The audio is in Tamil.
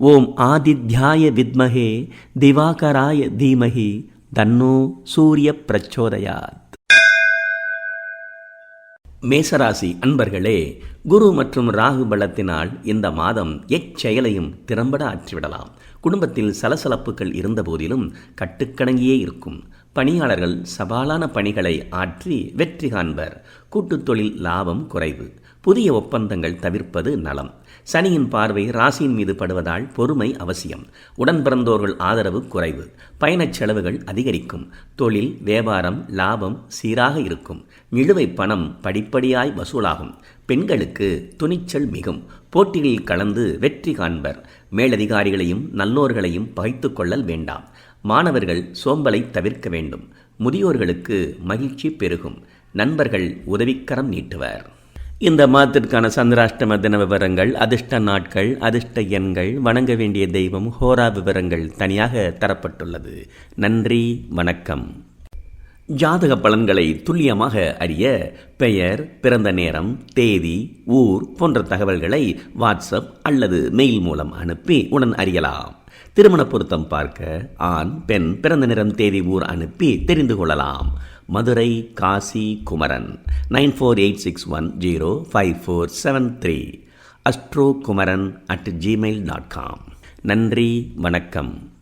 ஓம் ஆதித்யாய வித்மகே திவாகராய தீமகி தன்னோ சூரிய பிரச்சோதயாத் மேசராசி அன்பர்களே குரு மற்றும் ராகு பலத்தினால் இந்த மாதம் எச்செயலையும் திறம்பட ஆற்றிவிடலாம். குடும்பத்தில் சலசலப்புகள் இருந்தபோதிலும் கட்டுக்கடங்கியே இருக்கும். பணியாளர்கள் சவாலான பணிகளை ஆற்றி வெற்றி காண்பர். கூட்டுத் தொழில் லாபம் குறைவு. புதிய ஒப்பந்தங்கள் தவிர்ப்பது நலம். சனியின் பார்வை ராசியின் மீது படுவதால் பொறுமை அவசியம். உடன் பிறந்தோர்கள் ஆதரவு குறைவு. பயணச் செலவுகள் அதிகரிக்கும். தொழில் வியாபாரம் லாபம் சீராக இருக்கும். நிலுவை பணம் படிப்படியாய் வசூலாகும். பெண்களுக்கு துணிச்சல் மிகும். போட்டிகளில் கலந்து வெற்றி காண்பர். மேலதிகாரிகளையும் நல்லோர்களையும் பகைத்து கொள்ளல் வேண்டாம். மாணவர்கள் சோம்பலை தவிர்க்க வேண்டும். முதியோர்களுக்கு மகிழ்ச்சி பெருகும். நண்பர்கள் உதவிக்கரம் நீட்டுவர். இந்த மாதத்திற்கான சந்திராஷ்டம தின விவரங்கள் அதிர்ஷ்ட நாட்கள் அதிர்ஷ்ட எண்கள் வணங்க வேண்டிய தெய்வம் ஹோரா விவரங்கள் தனியாக தரப்பட்டுள்ளது. நன்றி வணக்கம். ஜாதக பலன்களை துல்லியமாக அறிய பெயர் பிறந்த நேரம் தேதி ஊர் போன்ற தகவல்களை வாட்ஸ்அப் அல்லது மெயில் மூலம் அனுப்பி உடன் அறியலாம். திருமண பொருத்தம் பார்க்க ஆண் பெண் பிறந்த நேரம் தேதி ஊர் அனுப்பி தெரிந்து கொள்ளலாம். Madurai Kasi Kumaran. Nine four eight six one zero five four seven three. Astro Kumaran at Gmail dot com. நன்றி வணக்கம்.